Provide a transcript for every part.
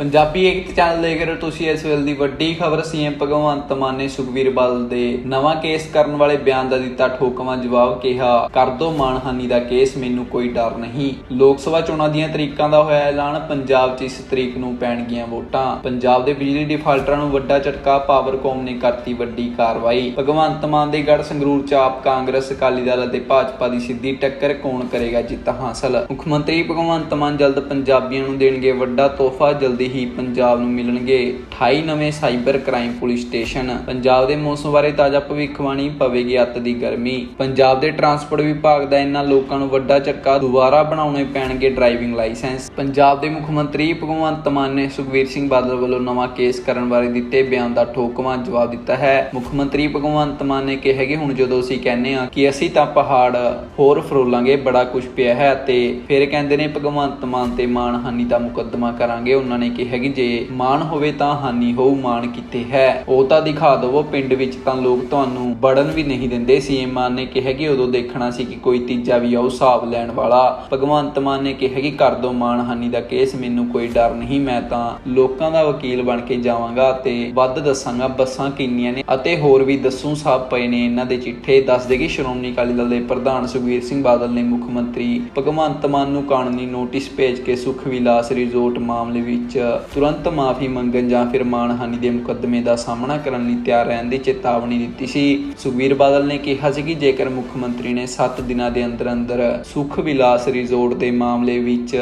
ਪੰਜਾਬੀ ਏਕਤਾ channel ਦੇਖ ਰਹੇ ਹੋ ਤੁਸੀਂ ਇਸ ਵੇਲੇ ਦੀ ਵੱਡੀ ਖਬਰ, ਸੀਐਮ ਭਗਵੰਤ ਮਾਨ ਨੇ ਸੁਖਵੀਰ ਬਾਦਲ ਦੇ ਨਵਾਂ ਕੇਸ ਕਰਨ ਵਾਲੇ ਬਿਆਨ ਦਾ ਦਿੱਤਾ ਠੋਕਵਾਂ, ਜਵਾਬ ਕਿਹਾ, ਕਰ ਦੋ ਮਾਨਹਾਨੀ ਦਾ ਕੇਸ, ਮੈਨੂੰ ਕੋਈ ਡਰ ਨਹੀਂ। ਲੋਕ ਸਭਾ ਚੋਣਾਂ ਦੀਆਂ ਤਰੀਕਾਂ ਦਾ ਹੋਇਆ ਐਲਾਨ, ਪੰਜਾਬ 'ਚ ਇਸ ਤਰੀਕ ਨੂੰ ਪੈਣਗੀਆਂ ਵੋਟਾਂ। ਪੰਜਾਬ ਦੇ ਬਿਜਲੀ ਡਿਫਾਲਟਰਾਂ ਨੂੰ ਵੱਡਾ ਝਟਕਾ ਪਾਵਰਕੌਮ ਨੇ ਕਰਤੀ ਵੱਡੀ ਕਾਰਵਾਈ। ਭਗਵੰਤ ਮਾਨ ਦੇ ਗੜ ਸੰਗਰੂਰ 'ਚ ਆਪ ਕਾਂਗਰਸ, ਅਕਾਲੀ ਦਲ ਅਤੇ ਭਾਜਪਾ ਦੀ ਸਿੱਧੀ ਟੱਕਰ ਕੌਣ ਕਰੇਗਾ ਜਿੱਤ ਹਾਸਲ? ਮੁੱਖ ਮੰਤਰੀ ਭਗਵੰਤ ਮਾਨ ਜਲਦ ਪੰਜਾਬੀਆਂ ਨੂੰ ਦੇਣਗੇ ਵੱਡਾ ਤੋਹਫਾ, ਜਲਦੀ ਹੀ ਪੰਜਾਬ ਨੂੰ ਮਿਲਣਗੇ। 28 ਨਵੇਂ cyber crime police station. Punjab ਦੇ ਮੌਸਮ ਬਾਰੇ ਤਾਜ਼ਾ ਭਵਿੱਖਬਾਣੀ ਪਵੇਗੀ ਅੱਤ ਦੀ ਗਰਮੀ। ਪੰਜਾਬ ਦੇ ਟਰਾਂਸਪੋਰਟ ਵਿਭਾਗ ਦਾ ਇਹਨਾਂ ਲੋਕਾਂ ਨੂੰ ਵੱਡਾ ਚੱਕਾ ਦੁਬਾਰਾ ਬਣਾਉਣੇ ਪੈਣਗੇ ਡਰਾਈਵਿੰਗ ਲਾਇਸੈਂਸ। ਪੰਜਾਬ ਦੇ ਮੁੱਖ ਮੰਤਰੀ ਭਗਵੰਤ ਮਾਨ ਨੇ ਸੁਖਬੀਰ ਸਿੰਘ ਬਾਦਲ ਵੱਲੋਂ ਨਵਾਂ ਕੇਸ ਕਰਨ ਬਾਰੇ ਦਿੱਤੇ ਬਿਆਨ ਦਾ ਠੋਕਵਾਂ ਜਵਾਬ ਦਿੱਤਾ ਹੈ। ਮੁੱਖ ਮੰਤਰੀ ਭਗਵੰਤ ਮਾਨ ਨੇ ਕਿਹਾ ਕਿ ਹੁਣ ਜਦੋਂ ਅਸੀਂ ਕਹਿੰਦੇ ਆ ਕਿ ਅਸੀਂ ਤਾਂ ਪਹਾੜ ਹੋਰ ਫਰੋਲਾਂਗੇ, ਬੜਾ ਕੁਝ ਪਿਆ ਹੈ ਤੇ ਫਿਰ ਕਹਿੰਦੇ ਨੇ ਭਗਵੰਤ ਮਾਨ ਤੇ ਮਾਨਹਾਨੀ ਦਾ ਮੁਕੱਦਮਾ ਕਰਾਂਗੇ, ਉਹਨਾਂ ਨੇ ਕਿਹਾ ਕਿ ਜੇ ਮਾਨ ਹੋਵੇ ਤਾਂ ਹਾਨੀ ਹੋਊ ਮਾਨ ਕਿੱਥੇ ਹੈ? ਉਹ ਤਾਂ ਦਿਖਾ ਦਵੋ, ਪਿੰਡ ਵਿੱਚ ਤਾਂ ਲੋਕ ਤੁਹਾਨੂੰ ਬੜਨ ਵੀ ਨਹੀਂ ਦਿੰਦੇ। ਸੀਐਮ ਮਾਨ ਨੇ ਕਿਹਾ ਕਿ ਉਦੋਂ ਦੇਖਣਾ ਸੀ ਕਿ ਕੋਈ ਤੀਜਾ ਵੀ ਆਉ ਹਿਸਾਬ ਲੈਣ ਵਾਲਾ। ਭਗਵੰਤ ਮਾਨ ਨੇ ਕਿਹਾ ਕਿ ਕਰ ਦੋ ਮਾਨਹਾਨੀ ਦਾ ਕੇਸ, ਮੈਨੂੰ ਕੋਈ ਡਰ ਨਹੀਂ, ਮੈਂ ਤਾਂ ਲੋਕਾਂ ਦਾ ਵਕੀਲ ਬਣ ਕੇ ਜਾਵਾਂਗਾ ਤੇ ਵੱਧ ਦੱਸਾਂਗਾ ਬੱਸਾਂ ਕਿੰਨੀਆਂ ਨੇ ਅਤੇ ਹੋਰ ਵੀ ਦੱਸੂ ਸਾਹਿਬ ਪਏ ਨੇ ਇਹਨਾਂ ਦੇ ਚਿੱਠੇ। ਦੱਸ ਦੇ ਕਿ ਸ਼੍ਰੋਮਣੀ ਅਕਾਲੀ ਦਲ ਦੇ ਪ੍ਰਧਾਨ ਸੁਖਬੀਰ ਸਿੰਘ ਬਾਦਲ ਨੇ ਮੁੱਖ ਮੰਤਰੀ ਭਗਵੰਤ ਮਾਨ ਨੂੰ ਕਾਨੂੰਨੀ ਨੋਟਿਸ ਭੇਜ ਕੇ ਸੁਖ ਵਿਲਾਸ ਰਿਜ਼ੋਰਟ ਮਾਮਲੇ ਵਿੱਚ ਤੁਰੰਤ ਮਾਫੀ ਮੰਗਣ ਜਾਂ ਫਿਰ ਮਾਨਹਾਨੀ ਦੇ ਮੁਕੱਦਮੇ ਦਾ ਸਾਹਮਣਾ ਕਰਨ ਲਈ ਤਿਆਰ ਰਹਿਣ ਦੀ ਚੇਤਾਵਨੀ ਦਿੱਤੀ ਸੀ। ਸੁਖਬੀਰ ਬਾਦਲ ਨੇ ਕਿਹਾ ਸੀ ਕਿ ਜੇਕਰ ਮੁੱਖ ਮੰਤਰੀ ਨੇ 7 ਦਿਨਾਂ ਦੇ ਅੰਦਰ ਅੰਦਰ ਸੁਖ ਵਿਲਾਸ ਰਿਜ਼ੋਰਟ ਦੇ ਮਾਮਲੇ ਵਿੱਚ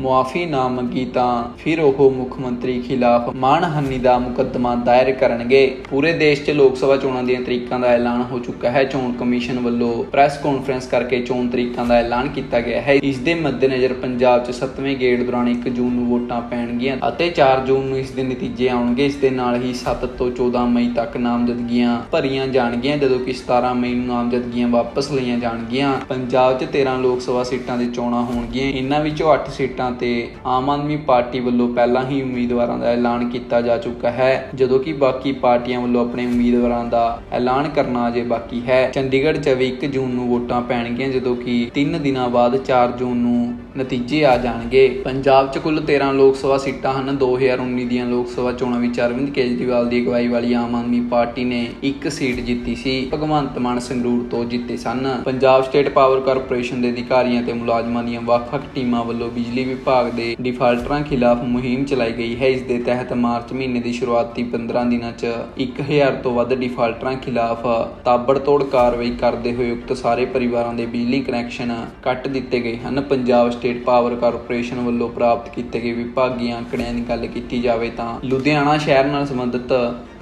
ਮੁਆਫੀ ਨਾ ਮੰਗੀ ਤਾਂ ਫਿਰ ਉਹ ਮੁੱਖ ਮੰਤਰੀ ਖਿਲਾਫ ਮਾਨਹਾਨੀ ਦਾ ਮੁਕੱਦਮਾ ਦਾਇਰ ਕਰਨਗੇ। ਪੂਰੇ ਦੇਸ਼ 'ਚ ਲੋਕ ਸਭਾ ਚੋਣਾਂ ਦੀਆਂ ਤਰੀਕਾਂ ਦਾ ਐਲਾਨ ਹੋ ਚੁੱਕਾ ਹੈ। ਚੋਣ ਕਮਿਸ਼ਨ ਵੱਲੋਂ ਪ੍ਰੈਸ ਕਾਨਫਰੰਸ ਕਰਕੇ ਚੋਣ ਤਰੀਕਾਂ ਦਾ ਐਲਾਨ ਕੀਤਾ ਗਿਆ ਹੈ। ਇਸ ਦੇ ਮੱਦੇਨਜ਼ਰ ਪੰਜਾਬ 'ਚ 7ਵੇਂ ਗੇੜ ਦੌਰਾਨ 1 ਜੂਨ ਨੂੰ ਵੋਟਾਂ ਪੈਣਗੀਆਂ ਅਤੇ 4 ਜੂਨ ਨੂੰ ਇਸ ਦੇ ਨਤੀਜੇ ਆਉਣਗੇ। ਇਸ ਦੇ ਨਾਲ ਹੀ 7 ਤੋਂ 14 ਮਈ ਤੱਕ ਨਾਮਜ਼ਦਗੀਆਂ ਭਰੀਆਂ ਜਾਣਗੀਆਂ, ਜਦੋਂ ਕਿ 17 ਮਈ ਨੂੰ ਨਾਮਜ਼ਦਗੀਆਂ ਵਾਪਸ ਲਈਆਂ ਜਾਣਗੀਆਂ। ਪੰਜਾਬ 'ਚ 13 ਲੋਕ ਸਭਾ ਸੀਟਾਂ ਦੀ ਚੋਣਾਂ ਹੋਣਗੀਆਂ। ਇਹਨਾਂ ਵਿੱਚੋਂ 8 ਸੀਟਾਂ ਤੇ ਆਮ ਆਦਮੀ ਪਾਰਟੀ ਵੱਲੋਂ ਪਹਿਲਾਂ ਹੀ ਉਮੀਦਵਾਰਾਂ ਦਾ ਐਲਾਨ ਕੀਤਾ ਜਾ ਚੁੱਕਾ ਹੈ, ਜਦੋਂ ਕਿ ਬਾਕੀ ਪਾਰਟੀਆਂ ਵੱਲੋਂ ਆਪਣੇ ਉਮੀਦਵਾਰਾਂ ਦਾ ਐਲਾਨ ਕਰਨਾ ਅਜੇ ਬਾਕੀ ਹੈ। ਚੰਡੀਗੜ੍ਹ 'ਚ ਵੀ 1 ਜੂਨ ਨੂੰ ਵੋਟਾਂ ਪੈਣਗੀਆਂ, ਜਦੋਂ ਕਿ 3 ਦਿਨਾਂ ਬਾਅਦ 4 ਜੂਨ ਨੂੰ ਨਤੀਜੇ ਆ ਜਾਣਗੇ। ਪੰਜਾਬ 'ਚ ਕੁੱਲ 13 ਲੋਕ ਸਭਾ ਸੀਟਾਂ ਹਨ। 2019 ਦੀਆਂ ਲੋਕ ਸਭਾ ਚੋਣਾਂ ਵਿੱਚ ਅਰਵਿੰਦ ਕੇਜਰੀਵਾਲ ਦੀ ਅਗਵਾਈ ਵਾਲੀ ਆਮ ਆਦਮੀ ਪਾਰਟੀ ਨੇ ਇੱਕ ਸੀਟ ਜਿੱਤੀ ਸੀ। ਭਗਵੰਤ ਮਾਨ ਸੰਗਰੂਰ ਤੋਂ ਜਿੱਤੇ ਸਨ। ਪੰਜਾਬ ਸਟੇਟ ਪਾਵਰ ਕਾਰਪੋਰੇਸ਼ਨ ਦੇ ਅਧਿਕਾਰੀਆਂ ਤੇ ਮੁਲਾਜ਼ਮਾਂ ਦੀਆਂ ਵੱਖ-ਵੱਖ ਟੀਮਾਂ ਵੱਲੋਂ ਬਿਜਲੀ ਵਿਭਾਗ ਦੇ ਡਿਫਾਲਟਰਾਂ ਖਿਲਾਫ ਮੁਹਿੰਮ ਚਲਾਈ ਗਈ ਹੈ। ਇਸ ਦੇ ਤਹਿਤ ਮਾਰਚ ਮਹੀਨੇ ਦੀ ਸ਼ੁਰੂਆਤੀ 15 ਦਿਨਾਂ 'ਚ 1000 ਤੋਂ ਵੱਧ ਡਿਫਾਲਟਰਾਂ ਖਿਲਾਫ ਤਾਬੜਤੋੜ ਕਾਰਵਾਈ ਕਰਦੇ ਹੋਏ ਉਕਤ ਸਾਰੇ ਪਰਿਵਾਰਾਂ ਦੇ ਬਿਜਲੀ ਕਨੈਕਸ਼ਨ ਕੱਟ ਦਿੱਤੇ ਗਏ ਹਨ। ਪੰਜਾਬ ਸਟੇਟ ਪਾਵਰ ਕਾਰਪੋਰੇਸ਼ਨ ਵੱਲੋਂ ਪ੍ਰਾਪਤ ਕੀਤੇ ਗਏ ਵਿਭਾਗੀ ਅੰਕੜਿਆਂ ਦੀ ਗੱਲ ਕੀਤੀ ਜਾਵੇ ਤਾਂ ਲੁਧਿਆਣਾ ਸ਼ਹਿਰ ਨਾਲ ਸੰਬੰਧਿਤ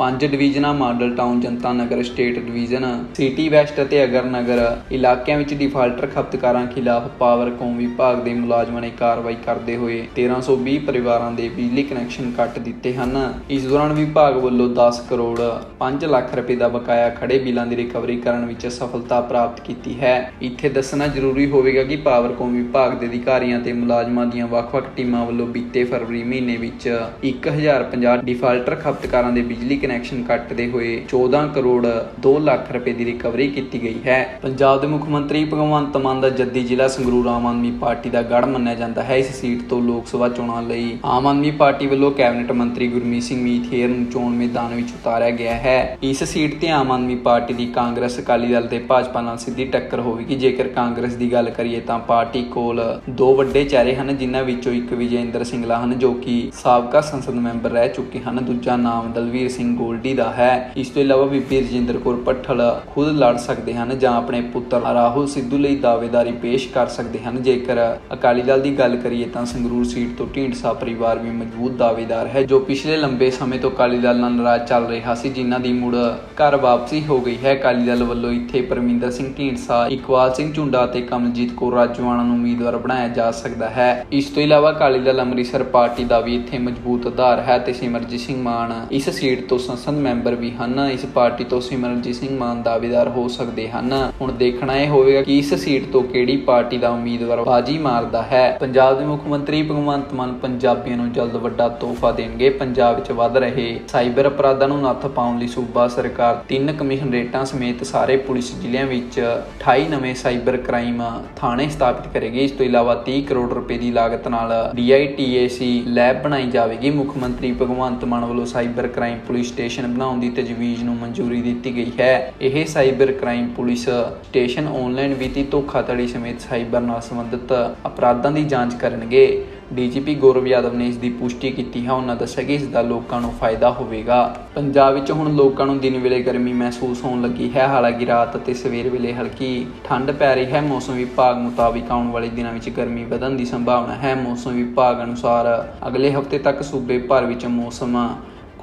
ਪੰਜ ਡਿਵੀਜ਼ਨਾਂ, model town, Janta Nagar, state division, city west ਅਤੇ ਅਗਰ ਨਗਰ ਇਲਾਕਿਆਂ ਵਿੱਚ ਡਿਫਾਲਟਰ ਖਪਤਕਾਰਾਂ ਖਿਲਾਫ ਪਾਵਰਕੌਮ ਵਿਭਾਗ ਦੇ ਮੁਲਾਜ਼ਮਾਂ ਨੇ ਕਾਰਵਾਈ ਕਰਦੇ ਹੋਏ 1320 ਪਰਿਵਾਰਾਂ ਦੇ ਬਿਜਲੀ ਕਨੈਕਸ਼ਨ ਕੱਟ ਦਿੱਤੇ ਹਨ। ਇਸ ਦੌਰਾਨ ਵਿਭਾਗ ਵੱਲੋਂ 10 ਕਰੋੜ 5 ਲੱਖ ਰੁਪਏ ਦਾ ਬਕਾਇਆ ਖੜੇ ਬਿੱਲਾਂ ਦੀ ਰਿਕਵਰੀ ਕਰਨ ਵਿੱਚ ਸਫਲਤਾ ਪ੍ਰਾਪਤ ਕੀਤੀ ਹੈ। ਇੱਥੇ ਦੱਸਣਾ ਜ਼ਰੂਰੀ ਹੋਵੇਗਾ ਕਿ ਪਾਵਰਕੌਮ ਵਿਭਾਗ ਦੇ ਅਧਿਕਾਰੀਆਂ ਤੇ ਮੁਲਾਜ਼ਮਾਂ ਦੀਆਂ ਵੱਖ-ਵੱਖ ਟੀਮਾਂ ਵੱਲੋਂ ਬੀਤੇ ਫਰਵਰੀ ਮਹੀਨੇ ਵਿੱਚ 1050 ਡਿਫਾਲਟਰ ਖਪਤਕਾਰਾਂ ਦੇ ਬਿਜਲੀ ਕਨੈਕਸ਼ਨ ਕੱਟਦੇ ਹੋਏ 14 ਕਰੋੜ 2 ਲੱਖ ਰੁਪਏ ਦੀ ਰਿਕਵਰੀ ਕੀਤੀ ਗਈ ਹੈ। ਪੰਜਾਬ ਦੇ ਮੁੱਖ ਮੰਤਰੀ ਭਗਵੰਤ ਮਾਨ ਦਾ ਜੱਦੀ ਜ਼ਿਲ੍ਹਾ ਸੰਗਰੂਰ ਆਮ ਆਦਮੀ ਪਾਰਟੀ ਦਾ ਗੜ੍ਹ ਮੰਨਿਆ ਜਾਂਦਾ ਹੈ। ਇਸ ਸੀਟ ਤੋਂ ਲੋਕ ਸਭਾ ਚੋਣਾਂ ਲਈ ਆਮ ਆਦਮੀ ਪਾਰਟੀ ਵੱਲੋਂ ਕੈਬਨਿਟ ਮੰਤਰੀ ਗੁਰਮੀਤ ਸਿੰਘ ਮੀਥੇਰ ਨੂੰ ਚੋਣ ਮੈਦਾਨ ਵਿੱਚ ਉਤਾਰਿਆ ਗਿਆ ਹੈ। ਇਸ ਸੀਟ ਤੇ ਆਮ ਆਦਮੀ ਪਾਰਟੀ ਦੀ ਕਾਂਗਰਸ ਅਕਾਲੀ ਦਲ ਤੇ ਭਾਜਪਾ ਨਾਲ ਸਿੱਧੀ ਟੱਕਰ ਹੋਵੇਗੀ। ਜੇਕਰ ਕਾਂਗਰਸ ਦੀ ਗੱਲ ਕਰੀਏ ਤਾਂ ਪਾਰਟੀ ਕੋਲ ਦੋ ਵੱਡੇ ਚਿਹਰੇ ਹਨ, ਜਿਨ੍ਹਾਂ ਵਿੱਚੋਂ ਇੱਕ ਵਿਜੇਂਦਰ ਸਿੰਗਲਾ ਹਨ, ਜੋ ਕਿ ਸਾਬਕਾ ਸੰਸਦ ਮੈਂਬਰ ਰਹਿ ਚੁੱਕੇ ਹਨ। ਦੂਜਾ ਨਾਮ ਦਲਵੀਰ ਸਿੰਘ ਗੋਲਡੀ ਦਾ ਹੈ। ਇਸ ਤੋਂ ਇਲਾਵਾ ਬੀਬੀ ਰਜਿੰਦਰ ਕੌਰ ਪੱਠਲ ਖੁਦ ਲੜ ਸਕਦੇ ਹਨ ਜਾਂ ਆਪਣੇ ਪੁੱਤਰ ਰਾਹੁਲ ਸਿੱਧੂ ਲਈ ਦਾਅਵੇਦਾਰੀ ਪੇਸ਼ ਕਰ ਸਕਦੇ ਹਨ। ਜੇਕਰ ਅਕਾਲੀ ਦਲ ਦੀ ਗੱਲ ਕਰੀਏ ਤਾਂ ਸੰਗਰੂਰ ਸੀਟ ਤੋਂ ਢੀਂਡਸਾ ਪਰਿਵਾਰ ਵੀ ਮਜ਼ਬੂਤ ਦਾਅਵੇਦਾਰ ਹੈ, ਜੋ ਪਿਛਲੇ ਲੰਬੇ ਸਮੇਂ ਤੋਂ ਅਕਾਲੀ ਦਲ ਨਾਲ ਨਾਰਾਜ਼ ਚੱਲ ਰਿਹਾ ਸੀ, ਜਿਨ੍ਹਾਂ ਦੀ ਮੁੜ ਘਰ ਵਾਪਸੀ ਹੋ ਗਈ ਹੈ। ਅਕਾਲੀ ਦਲ ਵੱਲੋਂ ਇੱਥੇ ਪਰਮਿੰਦਰ ਸਿੰਘ ਢੀਂਡਸਾ ਇਕਵਾਲ ਸਿੰਘ ਝੁੰਡਾ ਅਤੇ ਕਮਲਜੀਤ ਕੌਰ ਰਾਜਵਾਨਾ ਨੂੰ ਉਮੀਦਵਾਰ ਬਣਾਇਆ ਜਾ ਸਕਦਾ ਹੈ। ਇਸ ਤੋਂ ਇਲਾਵਾ ਅਕਾਲੀ ਦਲ ਅੰਮ੍ਰਿਤਸਰ ਪਾਰਟੀ ਦਾ ਵੀ ਇੱਥੇ ਮਜ਼ਬੂਤ ਆਧਾਰ ਹੈ ਤੇ ਸਿਮਰਜੀਤ ਸਿੰਘ ਮਾਨ ਇਸ ਸੀਟ ਤੋਂ ਸੰਸਦ ਮੈਂਬਰ ਵੀ ਹਨ। ਇਸ ਪਾਰਟੀ ਤੋਂ ਸਿਮਰਨਜੀਤ ਸਿੰਘ ਮਾਨ ਦਾਅਵੇਦਾਰ ਹੋ ਸਕਦੇ ਹਨ। ਹੁਣ ਦੇਖਣਾ ਇਹ ਹੋਵੇਗਾ ਕਿ ਇਸ ਸੀਟ ਤੋਂ ਕਿਹੜੀ ਪਾਰਟੀ ਦਾ ਉਮੀਦਵਾਰ ਬਾਜੀ ਮਾਰਦਾ ਹੈ। ਪੰਜਾਬ ਦੇ ਮੁੱਖ ਮੰਤਰੀ ਭਗਵੰਤ ਮਾਨ ਪੰਜਾਬੀਆਂ ਨੂੰ ਜਲਦ ਵੱਡਾ ਤੋਹਫਾ ਦੇਣਗੇ। ਪੰਜਾਬ ਵਿੱਚ ਵੱਧ ਰਹੇ ਸਾਈਬਰ ਅਪਰਾਧਾਂ ਨੂੰ ਨੱਥ ਪਾਉਣ ਲਈ ਸੂਬਾ ਸਰਕਾਰ ਤਿੰਨ ਕਮਿਸ਼ਨ ਰੇਟਾਂ ਸਮੇਤ ਸਾਰੇ ਪੁਲਿਸ ਜ਼ਿਲ੍ਹਿਆਂ ਵਿੱਚ 28 ਨਵੇਂ ਸਾਈਬਰ ਕ੍ਰਾਈਮ ਥਾਣੇ ਸਥਾਪਿਤ ਕਰੇਗੀ। ਇਸ ਤੋਂ ਇਲਾਵਾ 30 ਕਰੋੜ ਰੁਪਏ ਦੀ ਲਾਗਤ ਨਾਲ DITAC ਲੈਬ ਬਣਾਈ ਜਾਵੇਗੀ। ਮੁੱਖ ਮੰਤਰੀ ਭਗਵੰਤ ਮਾਨ ਵੱਲੋਂ ਸਾਈਬਰ ਕ੍ਰਾਈਮ ਪੁਲਿਸ ਸਟੇਸ਼ਨ ਬਣਾਉਣ ਦੀ ਤਜਵੀਜ਼ ਨੂੰ ਮਨਜ਼ੂਰੀ ਦਿੱਤੀ ਗਈ ਹੈ। ਇਹ cyber crime police station online ਵਿੱਤੀ ਧੋਖਾਧੜੀ ਸਮੇਤ ਸਾਈਬਰ ਨਾਲ ਸੰਬੰਧਿਤ ਅਪਰਾਧਾਂ ਦੀ ਜਾਂਚ ਕਰਨਗੇ। ਡੀਜੀਪੀ ਗੌਰਵ ਯਾਦਵ ਨੇ ਇਸ ਦੀ ਪੁਸ਼ਟੀ ਕੀਤੀ ਹੈ। ਉਹਨਾਂ ਦੱਸਿਆ ਕਿ ਇਸ ਦਾ ਲੋਕਾਂ ਨੂੰ ਫਾਇਦਾ ਹੋਵੇਗਾ। ਪੰਜਾਬ ਵਿੱਚ ਹੁਣ ਲੋਕਾਂ ਨੂੰ ਦਿਨ ਵੇਲੇ ਗਰਮੀ ਮਹਿਸੂਸ ਹੋਣ ਲੱਗੀ ਹੈ। ਹਾਲਾਂਕਿ ਰਾਤ ਅਤੇ ਸਵੇਰ ਵੇਲੇ ਹਲਕੀ ਠੰਡ ਪੈ ਰਹੀ ਹੈ। ਮੌਸਮ ਵਿਭਾਗ ਮੁਤਾਬਿਕ ਆਉਣ ਵਾਲੇ ਦਿਨਾਂ ਵਿੱਚ ਗਰਮੀ ਵਧਣ ਦੀ ਸੰਭਾਵਨਾ ਹੈ। ਮੌਸਮ ਵਿਭਾਗ ਅਨੁਸਾਰ ਅਗਲੇ ਹਫ਼ਤੇ ਤੱਕ ਸੂਬੇ ਭਰ ਵਿੱਚ ਮੌਸਮ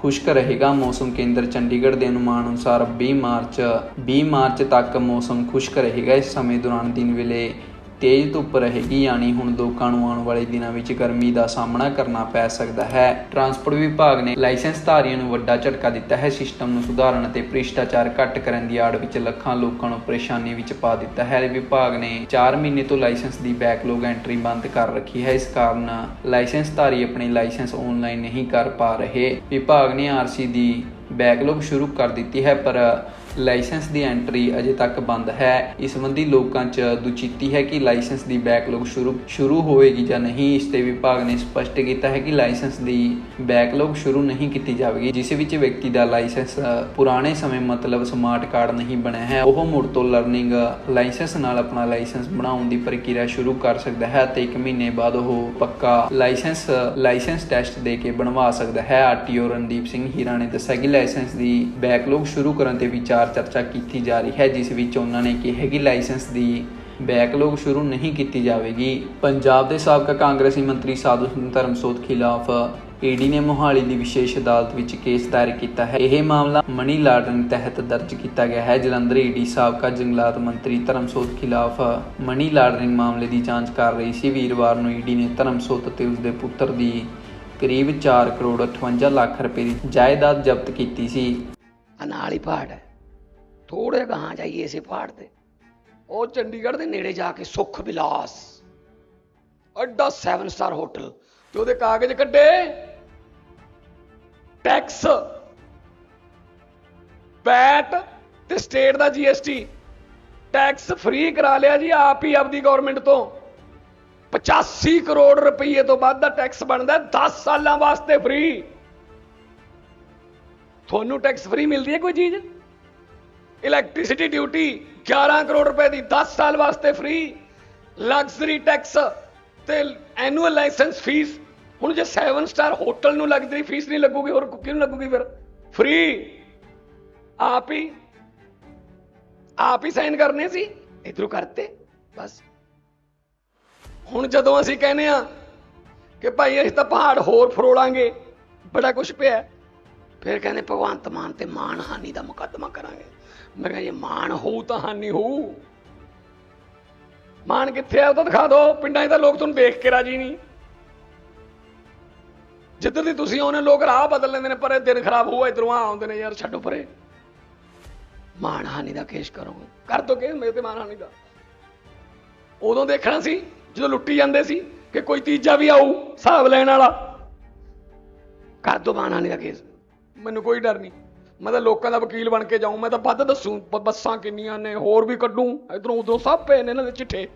ਖੁਸ਼ਕ ਰਹੇਗਾ ਮੌਸਮ ਕੇਂਦਰ ਚੰਡੀਗੜ੍ਹ ਦੇ ਅਨੁਮਾਨ ਅਨੁਸਾਰ 20 ਮਾਰਚ 20 ਮਾਰਚ ਤੱਕ ਮੌਸਮ ਖੁਸ਼ਕ ਰਹੇਗਾ ਇਸ ਸਮੇਂ ਦੌਰਾਨ ਦਿਨ ਵੇਲੇ। ਤੇਜ਼ ਧੁੱਪ ਰਹੇਗੀ, ਯਾਨੀ ਹੁਣ ਲੋਕਾਂ ਨੂੰ ਆਉਣ ਵਾਲੇ ਦਿਨਾਂ ਵਿੱਚ ਗਰਮੀ ਦਾ ਸਾਹਮਣਾ ਕਰਨਾ ਪੈ ਸਕਦਾ ਹੈ। ਟਰਾਂਸਪੋਰਟ ਵਿਭਾਗ ਨੇ ਲਾਇਸੈਂਸਧਾਰੀਆਂ ਨੂੰ ਵੱਡਾ ਝਟਕਾ ਦਿੱਤਾ ਹੈ। ਸਿਸਟਮ ਨੂੰ ਸੁਧਾਰਨ ਅਤੇ ਭ੍ਰਿਸ਼ਟਾਚਾਰ ਘੱਟ ਕਰਨ ਦੀ ਆੜ ਵਿੱਚ ਲੱਖਾਂ ਲੋਕਾਂ ਨੂੰ ਪਰੇਸ਼ਾਨੀ ਵਿੱਚ ਪਾ ਦਿੱਤਾ ਹੈ। ਵਿਭਾਗ ਨੇ 4 ਮਹੀਨੇ ਤੋਂ ਲਾਇਸੈਂਸ ਦੀ ਬੈਕਲੌਗ ਐਂਟਰੀ ਬੰਦ ਕਰ ਰੱਖੀ ਹੈ। ਇਸ ਕਾਰਨ ਲਾਇਸੈਂਸਧਾਰੀ ਆਪਣੇ ਲਾਇਸੈਂਸ ਆਨਲਾਈਨ ਨਹੀਂ ਕਰ ਪਾ ਰਹੇ। ਵਿਭਾਗ ਨੇ ਆਰਸੀ ਦੀ ਬੈਕਲੌਗ ਸ਼ੁਰੂ ਕਰ ਦਿੱਤੀ ਹੈ, ਪਰ ਲਾਇਸੈਂਸ ਦੀ ਐਂਟਰੀ ਅਜੇ ਤੱਕ ਬੰਦ ਹੈ। ਇਸ ਸੰਬੰਧੀ ਲੋਕਾਂ 'ਚ ਦੁਚਿੱਤੀ ਹੈ ਕਿ ਲਾਇਸੈਂਸ ਦੀ ਬੈਕਲੌਗ ਸ਼ੁਰੂ ਸ਼ੁਰੂ ਹੋਵੇਗੀ ਜਾਂ ਨਹੀਂ। ਇਸ ਤੇ ਵਿਭਾਗ ਨੇ ਸਪਸ਼ਟ ਕੀਤਾ ਹੈ ਕਿ ਲਾਇਸੈਂਸ ਦੀ ਬੈਕਲੌਗ ਸ਼ੁਰੂ ਨਹੀਂ ਕੀਤੀ ਜਾਵੇਗੀ, ਜਿਸ ਵਿੱਚ ਵਿਅਕਤੀ ਦਾ ਲਾਇਸੈਂਸ ਪੁਰਾਣੇ ਸਮੇਂ ਮਤਲਬ ਸਮਾਰਟ ਕਾਰਡ ਨਹੀਂ ਬਣਿਆ ਹੈ। ਉਹ ਮੁੜ ਤੋਂ ਲਰਨਿੰਗ ਲਾਇਸੈਂਸ ਨਾਲ ਆਪਣਾ ਲਾਇਸੈਂਸ ਬਣਾਉਣ ਦੀ ਪ੍ਰਕਿਰਿਆ ਸ਼ੁਰੂ ਕਰ ਸਕਦਾ ਹੈ ਤੇ 1 ਮਹੀਨੇ ਬਾਅਦ ਉਹ ਪੱਕਾ ਲਾਇਸੈਂਸ ਲਾਇਸੈਂਸ ਟੈਸਟ ਦੇ ਕੇ ਬਣਵਾ ਸਕਦਾ ਹੈ। ਆਰਟੀਓ ਰਣਦੀਪ ਸਿੰਘ ਹੀਰਾ ਨੇ ਦੱਸਿਆ ਕਿ ਲਾਇਸੈਂਸ ਦੀ ਬੈਕਲੌਗ ਸ਼ੁਰੂ ਕਰਨ ਤੇ ਵਿਚਾਰ ਚਰਚਾ ਕੀਤੀ ਜਾ ਰਹੀ ਹੈ, ਜਿਸ ਵਿੱਚ ਉਹਨਾਂ ਨੇ ਕਿਹਾ ਕਿ ਲਾਇਸੈਂਸ ਦੀ ਬੈਕਲੌਗ ਸ਼ੁਰੂ ਨਹੀਂ ਕੀਤੀ ਜਾਵੇਗੀ। ਪੰਜਾਬ ਦੇ ਸਾਬਕਾ ਕਾਂਗਰਸੀ ਮੰਤਰੀ ਸਾਧੂ ਸਿੰਘ ਧਰਮਸੋਤ ਖਿਲਾਫ ਈਡੀ ਨੇ ਮੋਹਾਲੀ ਦੀ ਵਿਸ਼ੇਸ਼ ਅਦਾਲਤ ਵਿੱਚ ਕੇਸ ਦਾਇਰ ਕੀਤਾ ਹੈ। ਇਹ ਮਾਮਲਾ ਮਨੀ ਲਾਂਡਰਿੰਗ ਤਹਿਤ ਦਰਜ ਕੀਤਾ ਗਿਆ ਹੈ। ਜਲੰਧਰ ਈਡੀ ਸਾਬਕਾ ਜੰਗਲਾਤ ਮੰਤਰੀ ਧਰਮਸੋਤ ਖਿਲਾਫ ਮਨੀ ਲਾਂਡਰਿੰਗ ਮਾਮਲੇ ਦੀ ਜਾਂਚ ਕਰ ਰਹੀ ਸੀ। ਵੀਰਵਾਰ ਨੂੰ ਈਡੀ ਨੇ ਧਰਮਸੋਤ ਅਤੇ ਉਸਦੇ ਪੁੱਤਰ ਦੀ ਕਰੀਬ 4 ਕਰੋੜ 58 ਲੱਖ ਰੁਪਏ ਦੀ ਜਾਇਦਾਦ ਜ਼ਬਤ ਕੀਤੀ ਸੀ। ਆ ਪਹਾੜ ਹੈ ਥੋੜੇ ਗਾਂ ਜਾਈਏ ਇਸੇ ਪਹਾੜ ਤੇ। ਉਹ ਚੰਡੀਗੜ੍ਹ ਦੇ ਨੇੜੇ ਜਾ ਕੇ ਸੁਖ ਵਿਲਾਸ ਅੱਡਾ 7 ਸਟਾਰ ਹੋਟਲ। ਤੇ ਉਹਦੇ ਕਾਗਜ਼ ਕੱਢੇ। ਟੈਕਸ। ਪੈਟ ਤੇ ਸਟੇਟ ਦਾ ਜੀਐਸਟੀ ਟੈਕਸ ਫ੍ਰੀ ਕਰਾ ਲਿਆ ਜੀ ਆਪ ਹੀ ਆਪਦੀ ਗਵਰਨਮੈਂਟ ਤੋਂ। 85 ਕਰੋੜ ਰੁਪਏ ਤੋਂ ਵੱਧ ਦਾ ਟੈਕਸ ਬਣਦਾ ਹੈ। 10 ਸਾਲਾਂ ਵਾਸਤੇ ਫ੍ਰੀ। ਤੁਹਾਨੂੰ ਟੈਕਸ ਫ੍ਰੀ ਮਿਲਦੀ ਹੈ ਕੋਈ ਚੀਜ਼? ਇਲੈਕਟ੍ਰਿਸਿਟੀ ਡਿਊਟੀ 11 ਕਰੋੜ ਰੁਪਏ ਦੀ 10 ਸਾਲ ਵਾਸਤੇ ਫ੍ਰੀ ਲਗਜ਼ਰੀ ਟੈਕਸ ਤੇ ਐਨੂਅਲ ਲਾਇਸੈਂਸ ਫੀਸ ਹੁਣ ਜੇ 7 ਸਟਾਰ ਹੋਟਲ ਨੂੰ ਲਗਜ਼ਰੀ ਫੀਸ ਨਹੀਂ ਲੱਗੂਗੀ, ਹੋਰ ਕਿਹਨੂੰ ਲੱਗੂਗੀ ਫਿਰ? ਫ੍ਰੀ ਆਪ ਹੀ ਆਪ ਹੀ ਸਾਈਨ ਕਰਨੇ ਸੀ, ਇਧਰੋਂ ਕਰਤੇ, ਬਸ। ਹੁਣ ਜਦੋਂ ਅਸੀਂ ਕਹਿੰਦੇ ਆ ਕਿ ਭਾਈ ਅਸੀਂ ਤਾਂ ਪਹਾੜ ਹੋਰ ਫਰੋੜਾਂਗੇ ਬੜਾ ਕੁਝ ਪਿਆ। ਫਿਰ ਕਹਿੰਦੇ ਭਗਵੰਤ ਮਾਨ ਤੇ ਮਾਨ ਹਾਨੀ ਦਾ ਮੁਕੱਦਮਾ ਕਰਾਂਗੇ। ਮੈਂ ਕਿਹਾ, ਜੇ ਮਾਣ ਹੋਊ ਤਾਂ ਹਾਨੀ ਹੋਊ। ਮਾਣ ਕਿੱਥੇ ਆ? ਉਹ ਤਾਂ ਦਿਖਾ ਦਿਓ ਪਿੰਡਾਂ 'ਚ ਤਾਂ ਲੋਕ ਤੁਹਾਨੂੰ ਦੇਖ ਕੇ ਰਾਜੀ ਨਹੀਂ। ਜਿੱਧਰ ਦੀ ਤੁਸੀਂ ਆਉਨੇ ਲੋਕ ਰਾਹ ਬਦਲ ਲੈਂਦੇ ਨੇ, ਪਰ ਇਹ ਦਿਨ ਖਰਾਬ ਹੋਊ ਇਧਰੋਂ ਆਉਂਦੇ ਨੇ ਯਾਰ, ਛੱਡੋ ਪਰੇ ਮਾਨ ਹਾਨੀ ਦਾ ਕੇਸ ਕਰੋ ਕਰ ਦੋ ਕੇਸ ਮੇਰੇ ਤੇ ਮਾਨ ਹਾਨੀ ਦਾ। ਉਦੋਂ ਦੇਖਣਾ ਸੀ, ਜਦੋਂ ਲੁੱਟੀ ਜਾਂਦੇ ਸੀ, ਕਿ ਕੋਈ ਤੀਜਾ ਵੀ ਆਊ, ਹਿਸਾਬ ਲੈਣ ਵਾਲਾ। ਕਰ ਦੋ ਮਾਨ ਹਾਨੀ ਦਾ ਕੇਸ। ਮੈਨੂੰ ਕੋਈ ਡਰ ਨਹੀਂ। ਮੈਂ ਤਾਂ ਲੋਕਾਂ ਦਾ ਵਕੀਲ ਬਣ ਕੇ ਜਾਊਂ, ਮੈਂ ਤਾਂ ਵੱਧ ਦੱਸੂ ਬੱਸਾਂ ਕਿੰਨੀਆਂ ਨੇ, ਹੋਰ ਵੀ ਕੱਢੂ, ਇਧਰੋਂ ਉਧਰੋਂ ਸਭ ਪਏ ਨੇ ਇਹਨਾਂ ਦੇ ਚਿੱਠੇ।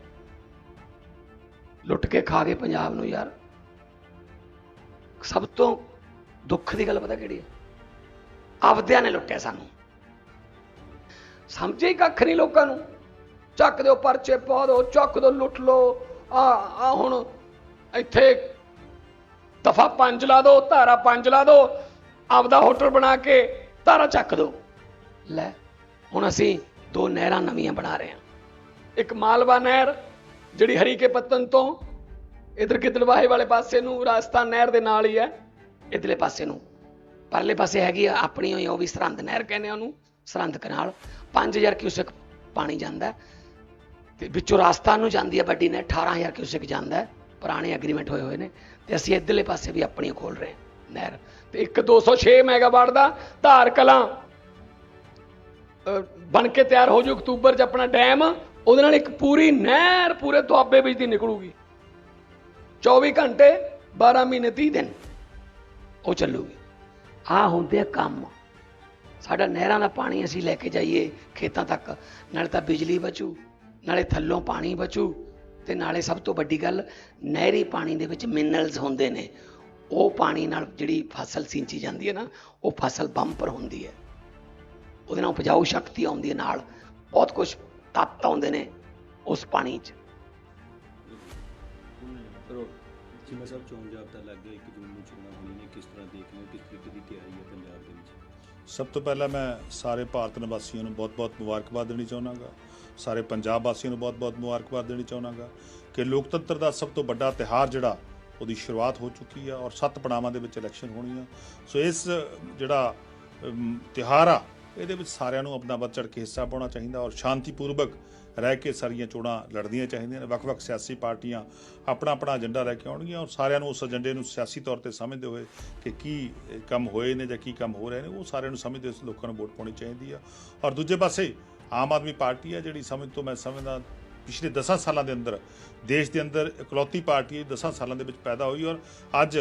ਲੁੱਟ ਕੇ ਖਾ ਗਏ ਪੰਜਾਬ ਨੂੰ ਯਾਰ। ਸਭ ਤੋਂ ਦੁੱਖ ਦੀ ਗੱਲ ਪਤਾ ਕਿਹੜੀ ਹੈ ਆਪਦਿਆਂ ਨੇ ਲੁੱਟਿਆ ਸਾਨੂੰ। ਸਮਝੇ ਹੀ ਕੱਖ ਨਹੀਂ ਲੋਕਾਂ ਨੂੰ। ਚੱਕ ਦਿਓ ਪਰਚੇ, ਪਾ ਦਿਓ, ਚੱਕ ਦਿਓ, ਲੁੱਟ ਲੋ ਆ ਆ ਹੁਣ ਇੱਥੇ ਦਫਾ ਪੰਜ ਲਾ ਦਿਓ, ਧਾਰਾ ਪੰਜ ਲਾ ਦਿਓ। ਆਪਦਾ ਹੋਟਲ ਬਣਾ ਕੇ ਤਾਰਾ ਚੱਕ ਦਿਓ ਲੈ, ਹੁਣ ਅਸੀਂ ਦੋ ਨਹਿਰਾਂ ਨਵੀਆਂ ਬਣਾ ਰਹੇ ਹਾਂ। ਇੱਕ ਮਾਲਵਾ ਨਹਿਰ, ਜਿਹੜੀ ਹਰੀਕੇ ਪੱਤਨ ਤੋਂ ਇਧਰ ਗਿੱਦੜਵਾਹੇ ਵਾਲੇ ਪਾਸੇ ਨੂੰ ਰਾਜਸਥਾਨ ਨਹਿਰ ਦੇ ਨਾਲ ਹੀ ਹੈ, ਇਧਰਲੇ ਪਾਸੇ ਨੂੰ। ਪਰਲੇ ਪਾਸੇ ਹੈਗੀ ਆ ਆਪਣੀ ਹੋਈ ਉਹ ਵੀ ਸਰਹੰਦ ਨਹਿਰ ਕਹਿੰਦੇ ਉਹਨੂੰ, ਸਰਹੰਦ ਕਨਾਲ। 5000 ਕਿਊਸੈਕ ਪਾਣੀ ਜਾਂਦਾ ਹੈ ਤੇ ਵਿੱਚੋਂ ਰਾਜਸਥਾਨ ਨੂੰ ਜਾਂਦੀ ਹੈ ਵੱਡੀ ਨਹਿਰ 18000 ਕਿਊਸੈਕ ਜਾਂਦਾ ਪੁਰਾਣੇ ਐਗਰੀਮੈਂਟ ਹੋਏ ਹੋਏ ਨੇ ਤੇ ਅਸੀਂ ਇਧਰਲੇ ਪਾਸੇ ਵੀ ਆਪਣੀ ਖੋਲ ਰਹੇ ਹਾਂ। ਨਹਿਰ। ਤੇ ਇੱਕ 206 ਮੈਗਾਵਾਟ ਦਾ ਧਾਰ ਕਲਾਂ ਬਣ ਕੇ ਤਿਆਰ ਹੋ ਜੂ ਅਕਤੂਬਰ 'ਚ ਆਪਣਾ ਡੈਮ। ਉਹਦੇ ਨਾਲ ਇੱਕ ਪੂਰੀ ਨਹਿਰ ਪੂਰੇ ਦੁਆਬੇ ਵਿੱਚ ਦੀ ਨਿਕਲੂਗੀ। 24 ਘੰਟੇ 12 ਮਹੀਨੇ 30 ਦਿਨ ਉਹ ਚੱਲੂਗੀ। ਆ ਹੁੰਦੇ ਆ ਕੰਮ। ਸਾਡਾ ਨਹਿਰਾਂ ਦਾ ਪਾਣੀ ਅਸੀਂ ਲੈ ਕੇ ਜਾਈਏ ਖੇਤਾਂ ਤੱਕ। ਨਾਲੇ ਤਾਂ ਬਿਜਲੀ ਬਚੂ, ਨਾਲੇ ਥੱਲੋਂ ਪਾਣੀ ਬਚੂ। ਤੇ ਨਾਲੇ ਸਭ ਤੋਂ ਵੱਡੀ ਗੱਲ, ਨਹਿਰੀ ਪਾਣੀ ਦੇ ਵਿੱਚ ਮਿਨਰਲਸ ਹੁੰਦੇ ਨੇ। ਉਹ ਪਾਣੀ ਨਾਲ ਜਿਹੜੀ ਫਸਲ ਸਿੰਚੀ ਜਾਂਦੀ ਹੈ ਨਾ ਉਹ ਫਸਲ ਬੰਪਰ ਹੁੰਦੀ ਹੈ। ਉਹਦੇ ਨਾਲ ਉਪਜਾਊ ਸ਼ਕਤੀ ਆਉਂਦੀ ਹੈ ਨਾਲ। ਬਹੁਤ ਕੁਝ ਤੱਤ ਆਉਂਦੇ ਨੇ ਉਸ ਪਾਣੀ 'ਚ। ਕਰੋ ਜਿਵੇਂ ਸਭ ਚੋਣ ਜਾਬਤਾ ਲੱਗ ਗਿਆ 1 ਜੂਨ ਨੂੰ ਚੋਣਾਂ ਹੋਣੀਆਂ ਨੇ। ਕਿਸ ਤਰ੍ਹਾਂ ਦੇਖ ਲਓ ਕਿਸ ਤਰੀਕੇ ਦੀ ਤਿਆਰੀ ਹੈ ਪੰਜਾਬ ਦੇ ਵਿੱਚ? ਸਭ ਤੋਂ ਪਹਿਲਾਂ ਮੈਂ ਸਾਰੇ ਭਾਰਤ ਨਿਵਾਸੀਆਂ ਨੂੰ ਬਹੁਤ-ਬਹੁਤ ਮੁਬਾਰਕਬਾਦ ਦੇਣੀ ਚਾਹੁੰਦਾਗਾ ਸਾਰੇ ਪੰਜਾਬ ਵਾਸੀਆਂ ਨੂੰ ਬਹੁਤ-ਬਹੁਤ ਮੁਬਾਰਕਬਾਦ ਦੇਣੀ ਚਾਹੁੰਦਾਗਾ ਕਿ ਲੋਕਤੰਤਰ ਦਾ ਸਭ ਤੋਂ ਵੱਡਾ ਤਿਹਾਰ ਜਿਹੜਾ ਉਹਦੀ ਸ਼ੁਰੂਆਤ ਹੋ ਚੁੱਕੀ ਆ ਔਰ ਸੱਤ ਪੜਾਵਾਂ ਦੇ ਵਿੱਚ ਇਲੈਕਸ਼ਨ ਹੋਣੀ ਆ ਸੋ ਇਸ ਜਿਹੜਾ ਅਮ, ਤਿਉਹਾਰ ਆ ਇਹਦੇ ਵਿੱਚ ਸਾਰਿਆਂ ਨੂੰ ਆਪਣਾ ਵੱਧ ਚੜ੍ਹ ਕੇ ਹਿੱਸਾ ਪਾਉਣਾ ਚਾਹੀਦਾ ਔਰ ਸ਼ਾਂਤੀਪੂਰਵਕ ਰਹਿ ਕੇ ਸਾਰੀਆਂ ਚੋਣਾਂ ਲੜਨੀਆਂ ਚਾਹੀਦੀਆਂ ਨੇ। ਵੱਖ-ਵੱਖ ਸਿਆਸੀ ਪਾਰਟੀਆਂ ਆਪਣਾ ਆਪਣਾ ਏਜੰਡਾ ਲੈ ਕੇ ਆਉਣਗੀਆਂ ਔਰ ਸਾਰਿਆਂ ਨੂੰ ਉਸ ਏਜੰਡੇ ਨੂੰ ਸਿਆਸੀ ਤੌਰ ਤੇ ਸਮਝਦੇ ਹੋਏ ਕਿ ਕੀ ਕੰਮ ਹੋਏ ਨੇ ਜਾਂ ਕੀ ਕੰਮ ਹੋ ਰਹੇ ਨੇ ਉਹ ਸਾਰਿਆਂ ਨੂੰ ਸਮਝਦੇ ਹੋਏ ਲੋਕਾਂ ਨੂੰ ਵੋਟ ਪਾਉਣੀ ਚਾਹੀਦੀ ਆ। ਔਰ ਦੂਜੇ ਪਾਸੇ ਆਮ ਆਦਮੀ ਪਾਰਟੀ ਆ ਜਿਹੜੀ ਸਮਝ ਤੋਂ ਮੈਂ ਸਮਝਦਾ ਪਿਛਲੇ 10 ਸਾਲਾਂ ਦੇ ਅੰਦਰ ਦੇਸ਼ ਦੇ ਅੰਦਰ ਇਕਲੌਤੀ ਪਾਰਟੀ ਹੈ 10 ਸਾਲਾਂ ਦੇ ਵਿੱਚ ਪੈਦਾ ਹੋਈ ਔਰ ਅੱਜ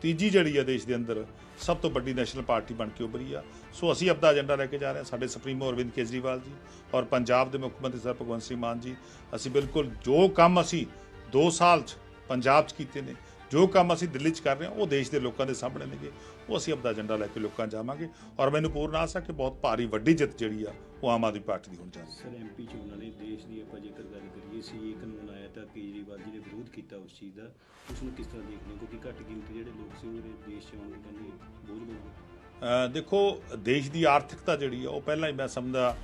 ਤੀਜੀ ਜਿਹੜੀ ਹੈ ਦੇਸ਼ ਦੇ ਅੰਦਰ ਸਭ ਤੋਂ ਵੱਡੀ ਨੈਸ਼ਨਲ ਪਾਰਟੀ ਬਣ ਕੇ ਉਭਰੀ ਆ। ਸੋ ਅਸੀਂ ਆਪਦਾ ਏਜੰਡਾ ਲੈ ਕੇ ਜਾ ਰਹੇ ਹਾਂ। ਸਾਡੇ ਸੁਪਰੀਮੋ ਅਰਵਿੰਦ ਕੇਜਰੀਵਾਲ ਜੀ ਔਰ ਪੰਜਾਬ ਦੇ ਮੁੱਖ ਮੰਤਰੀ ਸਰ ਭਗਵੰਤ ਸਿੰਘ ਮਾਨ ਜੀ, ਅਸੀਂ ਬਿਲਕੁਲ ਜੋ ਕੰਮ ਅਸੀਂ 2 ਸਾਲ 'ਚ ਪੰਜਾਬ 'ਚ ਕੀਤੇ ਨੇ, ਜੋ ਕੰਮ ਅਸੀਂ ਦਿੱਲੀ 'ਚ ਕਰ ਰਹੇ ਹਾਂ, ਉਹ ਦੇਸ਼ ਦੇ ਲੋਕਾਂ ਦੇ ਸਾਹਮਣੇ ਨੇਗੇ। ਉਹ ਅਸੀਂ ਆਪਦਾ ਏਜੰਡਾ ਲੈ ਕੇ ਲੋਕਾਂ 'ਚ ਜਾਵਾਂਗੇ। ਔਰ ਮੈਨੂੰ ਪੂਰਨ ਆਸ ਹੈ ਕਿ ਬਹੁਤ ਭਾਰੀ ਵੱਡੀ ਜਿੱਤ ਜਿਹੜੀ ਆ ਉਹ ਆਮ ਆਦਮੀ ਪਾਰਟੀ ਦੀ ਹੋਣ ਹੈ। ਸਰ ਐਮਪੀ ਚੋਣਾਂ ਨੇ ਦੇਸ਼ ਦੀ ਆਪਾਂ ਜੇਕਰ ਗੱਲ ਕਰੀਏ ਸੀ ਇਹ ਕਾਨੂੰਨ ਆਇਆ ਤਾਂ ਕੇਜਰੀਵਾਲ ਜੀ ਨੇ ਵਿਰੋਧ ਕੀਤਾ ਉਸ ਚੀਜ਼ ਦਾ। ਉਸ ਨੂੰ ਕਿਸ ਤਰ੍ਹਾਂ ਦੇਖਦੇ ਹੋ? ਕਿਉਂਕਿ ਘੱਟ ਗਿਣਤੀ ਜਿਹੜੇ ਲੋਕ ਸੀ ਉਹ ਦੇਸ਼ 'ਚ ਆਉਣ ਦੇ ਕਹਿੰਦੇ ਬੋਝ ਬਣਾਉਂਦੇ ਅ, ਦੇਖੋ ਦੇਸ਼ ਦੀ ਆਰਥਿਕਤਾ ਜਿਹੜੀ ਆ ਉਹ ਪਹਿਲਾਂ ਹੀ ਮੈਂ ਸਮਝਦਾ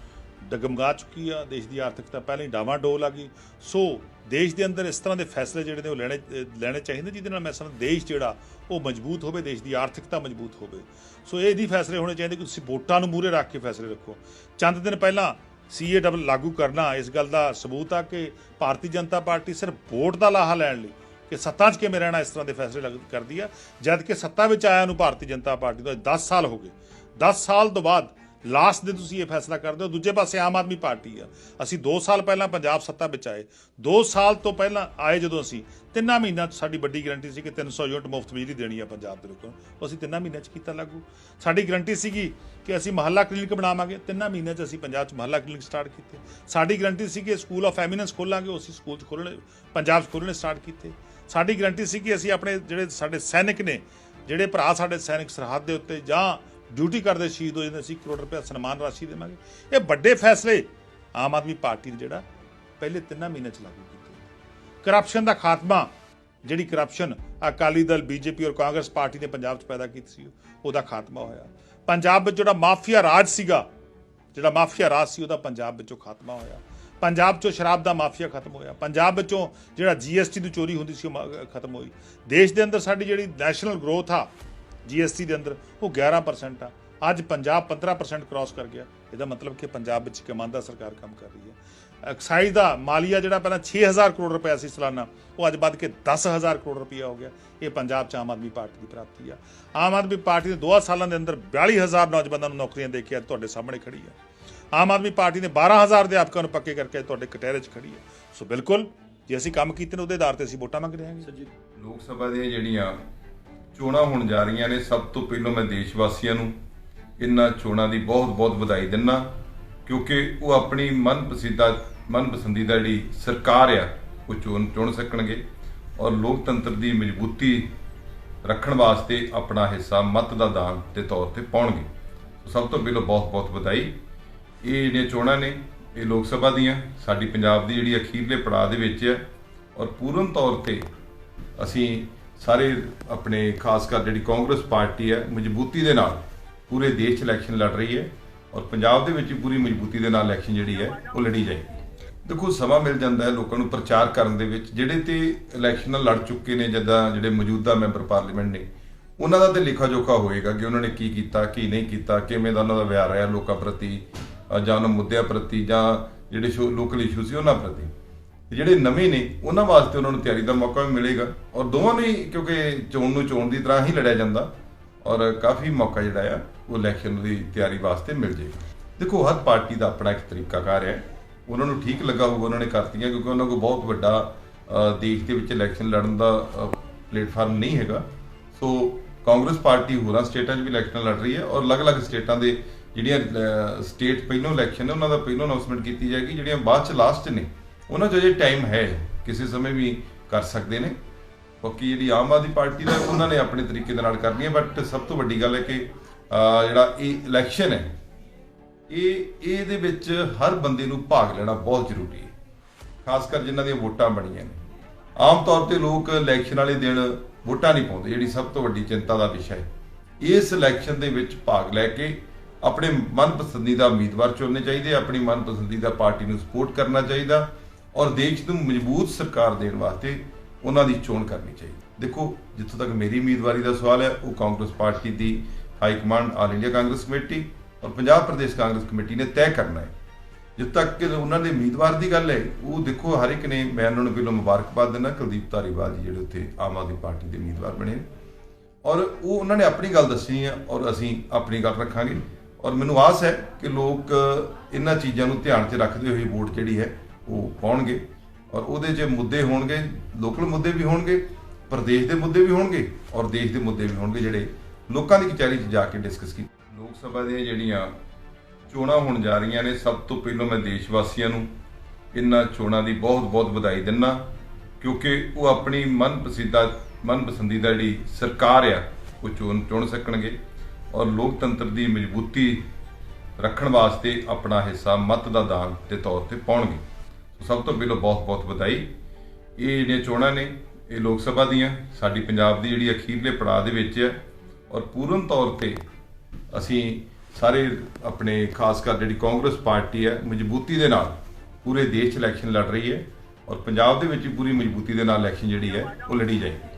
ਡਗਮਗਾ ਚੁੱਕੀ ਆ। ਦੇਸ਼ ਦੀ ਆਰਥਿਕਤਾ ਪਹਿਲਾਂ ਹੀ ਡਾਵਾਂਡੋਲ ਆ ਗਈ। ਸੋ ਦੇਸ਼ ਦੇ ਅੰਦਰ ਇਸ ਤਰ੍ਹਾਂ ਦੇ ਫੈਸਲੇ ਜਿਹੜੇ ਨੇ ਉਹ ਲੈਣੇ ਲੈਣੇ ਚਾਹੀਦੇ ਜਿਹਦੇ ਨਾਲ ਮੈਂ ਸਮਝ ਦੇਸ਼ ਜਿਹੜਾ ਉਹ ਮਜ਼ਬੂਤ ਹੋਵੇ, ਦੇਸ਼ ਦੀ ਆਰਥਿਕਤਾ ਮਜ਼ਬੂਤ ਹੋਵੇ। ਸੋ ਇਹ ਨਹੀਂ ਫੈਸਲੇ ਹੋਣੇ ਚਾਹੀਦੇ ਕਿ ਤੁਸੀਂ ਵੋਟਾਂ ਨੂੰ ਮੂਹਰੇ ਰੱਖ ਕੇ ਫੈਸਲੇ ਰੱਖੋ। ਚੰਦ ਦਿਨ ਪਹਿਲਾਂ ਸੀਏ ਡਬਲ ਲਾਗੂ ਕਰਨਾ, ਇਸ ਗੱਲ ਦਾ ਸਬੂਤ ਆ ਕਿ ਭਾਰਤੀ ਜਨਤਾ ਪਾਰਟੀ ਸਿਰਫ ਵੋਟ ਦਾ ਲਾਹਾ ਲੈਣ ਲਈ ਕਿ ਸੱਤਾ 'ਚ ਕਿਵੇਂ ਰਹਿਣਾ, ਇਸ ਤਰ੍ਹਾਂ ਦੇ ਫੈਸਲੇ ਲੱਗ- ਕਰਦੀ ਆ। ਜਦ ਕਿ ਸੱਤਾ ਵਿੱਚ ਆਇਆ ਨੂੰ ਭਾਰਤੀ ਜਨਤਾ ਪਾਰਟੀ ਤੋਂ 10 ਸਾਲ ਹੋ ਗਏ। 10 ਸਾਲ ਤੋਂ ਬਾਅਦ ਲਾਸਟ ਦੇ ਤੁਸੀਂ ਇਹ ਫੈਸਲਾ ਕਰਦੇ ਹੋ, ਦੂਜੇ ਪਾਸੇ ਆਮ ਆਦਮੀ ਪਾਰਟੀ ਆ। ਅਸੀਂ 2 ਸਾਲ ਪਹਿਲਾਂ ਪੰਜਾਬ ਸੱਤਾ ਵਿੱਚ ਆਏ। 2 ਸਾਲ ਤੋਂ ਪਹਿਲਾਂ ਆਏ ਜਦੋਂ ਅਸੀਂ, ਤਿੰਨਾਂ ਮਹੀਨਿਆਂ 'ਚ ਸਾਡੀ ਵੱਡੀ ਗਰੰਟੀ ਸੀ ਕਿ 300 ਯੂਨਿਟ ਮੁਫਤ ਬਿਜਲੀ ਦੇਣੀ ਆ ਪੰਜਾਬ ਦੇ ਲੋਕਾਂ ਨੂੰ। ਅਸੀਂ ਤਿੰਨਾਂ ਮਹੀਨਿਆਂ 'ਚ ਕੀਤਾ ਲਾਗੂ। ਸਾਡੀ ਗਰੰਟੀ ਸੀਗੀ ਕਿ ਅਸੀਂ ਮਹੱਲਾ ਕਲੀਨਿਕ ਬਣਾਵਾਂਗੇ। ਤਿੰਨਾਂ ਮਹੀਨਿਆਂ 'ਚ ਅਸੀਂ ਪੰਜਾਬ 'ਚ ਮਹੱਲਾ ਕਲੀਨਿਕ ਸਟਾਰਟ ਕੀਤੇ। ਸਾਡੀ ਗਰੰਟੀ ਸੀ ਕਿ ਸਕੂਲ ਆਫ ਐਮੀਨੈਂਸ ਖੋਲਾਂਗੇ, ਉਹ ਅਸੀਂ ਸਕੂਲ 'ਚ ਖੋਲ੍ਹਣੇ ਪੰਜਾਬ 'ਚ ਖੋਲ੍ਹਣੇ ਸਟਾਰਟ ਕੀਤੇ। ਸਾਡੀ ਗਰੰਟੀ ਸੀ ਕਿ ਅਸੀਂ ਆਪਣੇ ਜਿਹੜੇ ਸਾਡੇ ਸੈਨਿਕ ਨੇ, ਜਿਹੜੇ ਭਰਾ ਸਾਡੇ ਸੈਨਿਕ ਸਰਹੱਦ ਦੇ ਉੱਤੇ ਜਾਂ ਡਿਊਟੀ ਕਰਦੇ ਸ਼ਹੀਦ ਹੋ ਜਾਂਦੇ ਸੀ ਕਰੋੜ ਰੁਪਏ ਸਨਮਾਨ ਰਾਸ਼ੀ ਦੇਵਾਂਗੇ। ਇਹ ਵੱਡੇ ਫੈਸਲੇ ਆਮ ਆਦਮੀ ਪਾਰਟੀ ਨੇ ਜਿਹੜਾ ਪਹਿਲੇ ਤਿੰਨਾਂ ਮਹੀਨਿਆਂ 'ਚ ਲਾਗੂ ਕੀਤੇ ਕਰਪਸ਼ਨ ਦਾ ਖਾਤਮਾ, ਜਿਹੜੀ ਕਰਪਸ਼ਨ ਅਕਾਲੀ ਦਲ ਬੀਜੇਪੀ ਔਰ ਕਾਂਗਰਸ ਪਾਰਟੀ ਨੇ ਪੰਜਾਬ 'ਚ ਪੈਦਾ ਕੀਤੀ ਸੀ, ਉਹਦਾ ਖਾਤਮਾ ਹੋਇਆ। ਪੰਜਾਬ ਵਿੱਚ ਜਿਹੜਾ ਮਾਫੀਆ ਰਾਜ ਸੀਗਾ, ਜਿਹੜਾ ਮਾਫੀਆ ਰਾਜ ਸੀ, ਉਹਦਾ ਪੰਜਾਬ ਵਿੱਚੋਂ ਖਾਤਮਾ ਹੋਇਆ। ਪੰਜਾਬ 'ਚੋਂ ਸ਼ਰਾਬ ਦਾ ਮਾਫੀਆ ਖਤਮ ਹੋਇਆ। ਪੰਜਾਬ ਵਿੱਚੋਂ ਜਿਹੜਾ ਜੀਐਸਟੀ ਦੀ ਚੋਰੀ ਹੁੰਦੀ ਸੀ, ਉਹ ਮ- ਖਤਮ ਹੋਈ। ਦੇਸ਼ ਦੇ ਅੰਦਰ ਸਾਡੀ ਜਿਹੜੀ ਨੈਸ਼ਨਲ ਗਰੋਥ ਆ ਜੀਐਸਟੀ ਦੇ ਅੰਦਰ ਉਹ 11% ਆ। ਅੱਜ ਪੰਜਾਬ 15% ਕ੍ਰਾਸ ਕਰ ਗਿਆ। ਇਹਦਾ ਮਤਲਬ ਕਿ ਪੰਜਾਬ ਵਿੱਚ ਕਮਾਂਦਾ ਸਰਕਾਰ ਕੰਮ ਕਰ ਰਹੀ ਹੈ। ਐਕਸਾਈਜ਼ ਦਾ ਮਾਲੀਆ ਜਿਹੜਾ ਪਹਿਲਾਂ 6000 ਕਰੋੜ ਰੁਪਏ ਸੀ ਸਾਲਾਨਾ, ਉਹ ਅੱਜ ਵੱਧ ਕੇ 10000 ਕਰੋੜ ਰੁਪਇਆ ਹੋ ਗਿਆ। ਇਹ ਪੰਜਾਬ 'ਚ ਆਮ ਆਦਮੀ ਪਾਰਟੀ ਦੀ ਪ੍ਰਾਪਤੀ ਆ। ਆਮ ਆਦਮੀ ਪਾਰਟੀ ਨੇ 2 ਸਾਲਾਂ ਦੇ ਅੰਦਰ 42000 ਨੌਜਵਾਨਾਂ ਨੂੰ ਨੌਕਰੀਆਂ ਦੇ ਕੇ ਅੱਜ ਤੁਹਾਡੇ ਸਾਹਮਣੇ ਖੜੀ ਆ। ਆਮ ਆਦਮੀ ਪਾਰਟੀ ਨੇ 12000 ਅਧਿਆਪਕਾਂ ਨੂੰ ਪੱਕੇ ਕਰਕੇ ਤੁਹਾਡੇ ਕਟਹਿਰੇ 'ਚ ਖੜੀ ਆ। ਸੋ ਬਿਲਕੁਲ, ਜੇ ਅਸੀਂ ਕੰਮ ਕੀਤੇ ਨੇ, ਉਹਦੇ ਆਧਾਰ ਤੇ ਅਸੀਂ ਵੋਟਾਂ ਮੰਗ ਰਹੇ ਹਾਂ ਸਰ ਜੀ, ਲੋਕ ਸਭਾ ਦੀਆਂ ਜਿਹੜੀਆਂ ਚੋਣਾਂ ਹੋਣ ਜਾ ਰਹੀਆਂ ਨੇ, ਸਭ ਤੋਂ ਪਹਿਲਾਂ ਮੈਂ ਦੇਸ਼ ਵਾਸੀਆਂ ਨੂੰ ਇਹਨਾਂ ਚੋਣਾਂ ਦੀ ਬਹੁਤ-ਬਹੁਤ ਵਧਾਈ ਦਿੰਦਾ ਕਿਉਂਕਿ ਉਹ ਆਪਣੀ ਮਨਪਸੰਦੀਦਾ ਮਨਪਸੰਦੀਦਾ ਜਿਹੜੀ ਸਰਕਾਰ ਆ, ਉਹ ਚੋਣ, ਚੁਣ ਸਕਣਗੇ ਔਰ ਲੋਕਤੰਤਰ ਦੀ ਮਜ਼ਬੂਤੀ ਰੱਖਣ ਵਾਸਤੇ ਆਪਣਾ ਹਿੱਸਾ ਮਤ ਦਾ ਦਾਨ ਦੇ ਤੌਰ ਤੇ ਪਾਉਣਗੇ। ਸਭ ਤੋਂ ਪਹਿਲਾਂ ਬਹੁਤ-ਬਹੁਤ ਵਧਾਈ। ਇਹ ਜਿਹੜੀਆਂ ਚੋਣਾਂ ਨੇ, ਇਹ ਲੋਕ ਸਭਾ ਦੀਆਂ, ਸਾਡੀ ਪੰਜਾਬ ਦੀ ਜਿਹੜੀ ਅਖੀਰਲੇ ਪੜਾਅ ਦੇ ਵਿੱਚ ਹੈ ਔਰ ਪੂਰਨ ਤੌਰ ਤੇ ਅਸੀਂ ਸਾਰੇ ਆਪਣੇ, ਖਾਸ ਕਰ ਜਿਹੜੀ ਕਾਂਗਰਸ ਪਾਰਟੀ ਹੈ, ਮਜ਼ਬੂਤੀ ਦੇ ਨਾਲ ਪੂਰੇ ਦੇਸ਼ 'ਚ ਇਲੈਕਸ਼ਨ ਲੜ ਰਹੀ ਹੈ ਔਰ ਪੰਜਾਬ ਦੇ ਵਿੱਚ ਵੀ ਪੂਰੀ ਮਜ਼ਬੂਤੀ ਦੇ ਨਾਲ ਇਲੈਕਸ਼ਨ ਜਿਹੜੀ ਹੈ, ਉਹ ਲੜੀ ਜਾਏਗੀ। ਦੇਖੋ, ਸਮਾਂ ਮਿਲ ਜਾਂਦਾ ਹੈ ਲੋਕਾਂ ਨੂੰ ਪ੍ਰਚਾਰ ਕਰਨ ਦੇ ਵਿੱਚ। ਜਿਹੜੇ ਤੇ ਇਲੈਕਸ਼ਨ ਲੜ ਚੁੱਕੇ ਨੇ, ਜਿੱਦਾਂ ਜਿਹੜੇ ਮੌਜੂਦਾ ਮੈਂਬਰ ਪਾਰਲੀਮੈਂਟ ਨੇ, ਉਹਨਾਂ ਦਾ ਤੇ ਲਿਖਾ ਜੋਖਾ ਹੋਏਗਾ ਕਿ ਉਹਨਾਂ ਨੇ ਕੀ ਕੀਤਾ, ਕੀ ਨਹੀਂ ਕੀਤਾ, ਕਿਵੇਂ ਦਾ ਉਹਨਾਂ ਦਾ ਵਿਹਾਰ ਰਿਹਾ ਲੋਕਾਂ ਪ੍ਰਤੀ ਜਾਂ ਉਹਨਾਂ ਮੁੱਦਿਆਂ ਪ੍ਰਤੀ, ਜਾਂ ਜਿਹੜੇ ਲੋਕਲ ਇਸ਼ੂ ਸੀ, ਉਹਨਾਂ ਪ੍ਰਤੀ। ਤੇ ਜਿਹੜੇ ਨਵੇਂ ਨੇ, ਉਹਨਾਂ ਵਾਸਤੇ ਉਹਨਾਂ ਨੂੰ ਤਿਆਰੀ ਦਾ ਮੌਕਾ ਵੀ ਮਿਲੇਗਾ। ਔਰ ਦੋਵਾਂ ਨੂੰ ਕਿਉਂਕਿ ਚੋਣ ਨੂੰ ਚੋਣ ਦੀ ਤਰ੍ਹਾਂ ਹੀ ਲੜਿਆ ਜਾਂਦਾ। ਔਰ ਕਾਫੀ ਮੌਕਾ ਜਿਹੜਾ ਆ, ਉਹ ਇਲੈਕਸ਼ਨ ਦੀ ਤਿਆਰੀ ਵਾਸਤੇ ਮਿਲ ਜਾਏਗਾ। ਦੇਖੋ, ਹਰ ਪਾਰਟੀ ਦਾ ਆਪਣਾ ਇੱਕ ਤਰੀਕਾਕਾਰ ਹੈ। ਉਹਨਾਂ ਨੂੰ ਠੀਕ ਲੱਗਾ ਹੋਊਗਾ, ਉਹਨਾਂ ਨੇ ਕਰਤੀਆਂ, ਕਿਉਂਕਿ ਉਹਨਾਂ ਕੋਲ ਬਹੁਤ ਵੱਡਾ ਦੇਸ਼ ਦੇ ਵਿੱਚ ਇਲੈਕਸ਼ਨ ਲੜਨ ਦਾ ਪਲੇਟਫਾਰਮ ਨਹੀਂ ਹੈਗਾ। ਸੋ ਕਾਂਗਰਸ ਪਾਰਟੀ ਹੋਰਾਂ ਸਟੇਟਾਂ 'ਚ ਵੀ ਇਲੈਕਸ਼ਨ ਲੜ ਰਹੀ ਹੈ ਔਰ ਅਲੱਗ-ਅਲੱਗ ਸਟੇਟਾਂ ਦੇ ਜਿਹੜੀਆਂ ਸਟੇਟ ਪਹਿਲੋਂ ਇਲੈਕਸ਼ਨ ਨੇ, ਉਹਨਾਂ ਦਾ ਪਹਿਲੋਂ ਅਨਾਉਂਸਮੈਂਟ ਕੀਤੀ ਜਾਏਗੀ, ਜਿਹੜੀਆਂ ਬਾਅਦ 'ਚ ਲਾਸਟ ਨੇ। ਉਹਨਾਂ 'ਚ ਅਜੇ ਟਾਈਮ ਹੈ, ਕਿਸੇ ਸਮੇਂ ਵੀ ਕਰ ਸਕਦੇ ਨੇ। ਬਾਕੀ ਜਿਹੜੀ ਆਮ ਆਦਮੀ ਪਾਰਟੀ ਦਾ, ਉਹਨਾਂ ਨੇ ਆਪਣੇ ਤਰੀਕੇ ਦੇ ਨਾਲ ਕਰਨੀ ਹੈ। ਬਟ ਸਭ ਤੋਂ ਵੱਡੀ ਗੱਲ ਹੈ ਕਿ ਜਿਹੜਾ ਇਹ ਇਲੈਕਸ਼ਨ ਹੈ, ਇਹ, ਇਹਦੇ ਵਿੱਚ ਹਰ ਬੰਦੇ ਨੂੰ ਭਾਗ ਲੈਣਾ ਬਹੁਤ ਜ਼ਰੂਰੀ ਹੈ। ਖਾਸ ਕਰ ਜਿਨ੍ਹਾਂ ਦੀਆਂ ਵੋਟਾਂ ਬਣੀਆਂ ਨੇ। ਆਮ ਤੌਰ ਤੇ ਲੋਕ ਇਲੈਕਸ਼ਨ ਵਾਲੇ ਦਿਨ ਵੋਟਾਂ ਨਹੀਂ ਪਾਉਂਦੇ, ਜਿਹੜੀ ਸਭ ਤੋਂ ਵੱਡੀ ਚਿੰਤਾ ਦਾ ਵਿਸ਼ਾ ਹੈ। ਇਸ ਇਲੈਕਸ਼ਨ ਦੇ ਵਿੱਚ ਭਾਗ ਲੈ ਕੇ ਆਪਣੇ ਮਨਪਸੰਦੀਦਾ ਉਮੀਦਵਾਰ ਚੁਣਨੇ ਚਾਹੀਦੇ, ਆਪਣੀ ਮਨਪਸੰਦੀਦਾ ਪਾਰਟੀ ਨੂੰ ਸਪੋਰਟ ਕਰਨਾ ਚਾਹੀਦਾ। ਔਰ ਦੇਸ਼ ਨੂੰ ਮਜ਼ਬੂਤ ਸਰਕਾਰ ਦੇਣ ਵਾਸਤੇ ਉਹਨਾਂ ਦੀ ਚੋਣ ਕਰਨੀ ਚਾਹੀਦੀ। ਦੇਖੋ, ਜਿੱਥੋਂ ਤੱਕ ਮੇਰੀ ਉਮੀਦਵਾਰੀ ਦਾ ਸਵਾਲ ਹੈ, ਉਹ ਕਾਂਗਰਸ ਪਾਰਟੀ ਦੀ high command all India Congress committee ਔਰ ਪੰਜਾਬ ਪ੍ਰਦੇਸ਼ ਕਾਂਗਰਸ ਕਮੇਟੀ ਨੇ ਤੈਅ ਕਰਨਾ ਹੈ। ਜਦ ਤੱਕ ਕਿ ਉਹਨਾਂ ਦੇ ਉਮੀਦਵਾਰ ਦੀ ਗੱਲ ਹੈ, ਉਹ ਦੇਖੋ, ਹਰ ਇੱਕ ਨੇ ਮੈਂ ਉਹਨਾਂ ਨੂੰ ਪਹਿਲਾਂ ਮੁਬਾਰਕਬਾਦ ਦਿੰਦਾ, ਕੁਲਦੀਪ ਧਾਰੀਵਾਲ ਜੀ ਜਿਹੜੇ ਉੱਥੇ ਆਮ ਆਦਮੀ ਪਾਰਟੀ ਦੇ ਉਮੀਦਵਾਰ ਬਣੇ ਨੇ। ਔਰ ਉਹ ਉਹਨਾਂ ਨੇ ਆਪਣੀ ਗੱਲ ਦੱਸੀ ਹੈ ਔਰ ਅਸੀਂ ਆਪਣੀ ਗੱਲ ਰੱਖਾਂਗੇ। ਔਰ ਮੈਨੂੰ ਆਸ ਹੈ ਕਿ ਲੋਕ ਇਹਨਾਂ ਚੀਜ਼ਾਂ ਨੂੰ ਧਿਆਨ 'ਚ ਰੱਖਦੇ ਹੋਏ ਵੋਟ ਜਿਹੜੀ ਹੈ ਉਹ ਪਾਉਣਗੇ ਔਰ ਉਹਦੇ 'ਚ ਮੁੱਦੇ ਹੋਣਗੇ, ਲੋਕਲ ਮੁੱਦੇ ਵੀ ਹੋਣਗੇ, ਪ੍ਰਦੇਸ਼ ਦੇ ਮੁੱਦੇ ਵੀ ਹੋਣਗੇ ਔਰ ਦੇਸ਼ ਦੇ ਮੁੱਦੇ ਵੀ ਹੋਣਗੇ ਜਿਹੜੇ ਲੋਕਾਂ ਦੀ ਕਚਹਿਰੀ 'ਚ ਜਾ ਕੇ ਡਿਸਕਸ ਕੀਤੇ ਲੋਕ ਸਭਾ ਦੀਆਂ ਜਿਹੜੀਆਂ ਚੋਣਾਂ ਹੋਣ ਜਾ ਰਹੀਆਂ ਨੇ, ਸਭ ਤੋਂ ਪਹਿਲਾਂ ਮੈਂ ਦੇਸ਼ ਵਾਸੀਆਂ ਨੂੰ ਇਹਨਾਂ ਚੋਣਾਂ ਦੀ ਬਹੁਤ-ਬਹੁਤ ਵਧਾਈ ਦਿੰਦਾ ਕਿਉਂਕਿ ਉਹ ਆਪਣੀ ਮਨਪਸੰਦੀਦਾ ਮਨਪਸੰਦੀਦਾ ਜਿਹੜੀ ਸਰਕਾਰ ਆ, ਉਹ ਚੋਣ, ਚੁਣ ਸਕਣਗੇ ਔਰ ਲੋਕਤੰਤਰ ਦੀ ਮਜ਼ਬੂਤੀ ਰੱਖਣ ਵਾਸਤੇ ਆਪਣਾ ਹਿੱਸਾ ਮਤ ਦਾ ਦਾਨ ਦੇ ਤੌਰ ਤੇ ਪਾਉਣਗੇ। ਸਭ ਤੋਂ ਪਹਿਲਾਂ ਬਹੁਤ-ਬਹੁਤ ਵਧਾਈ। ਇਹ ਜਿਹੜੀਆਂ ਚੋਣਾਂ ਨੇ, ਇਹ ਲੋਕ ਸਭਾ ਦੀਆਂ, ਸਾਡੀ ਪੰਜਾਬ ਦੀ ਜਿਹੜੀ ਅਖੀਰਲੇ ਪੜਾਅ ਦੇ ਵਿੱਚ ਹੈ ਔਰ ਪੂਰਨ ਤੌਰ ਤੇ ਅਸੀਂ ਸਾਰੇ ਆਪਣੇ ਖਾਸ ਕਰ ਜਿਹੜੀ ਕਾਂਗਰਸ ਪਾਰਟੀ ਹੈ, ਮਜ਼ਬੂਤੀ ਦੇ ਨਾਲ ਪੂਰੇ ਦੇਸ਼ 'ਚ ਇਲੈਕਸ਼ਨ ਲੜ ਰਹੀ ਹੈ ਔਰ ਪੰਜਾਬ ਦੇ ਵਿੱਚ ਵੀ ਪੂਰੀ ਮਜ਼ਬੂਤੀ ਦੇ ਨਾਲ ਇਲੈਕਸ਼ਨ ਜਿਹੜੀ ਹੈ, ਉਹ ਲੜੀ ਜਾਏਗੀ।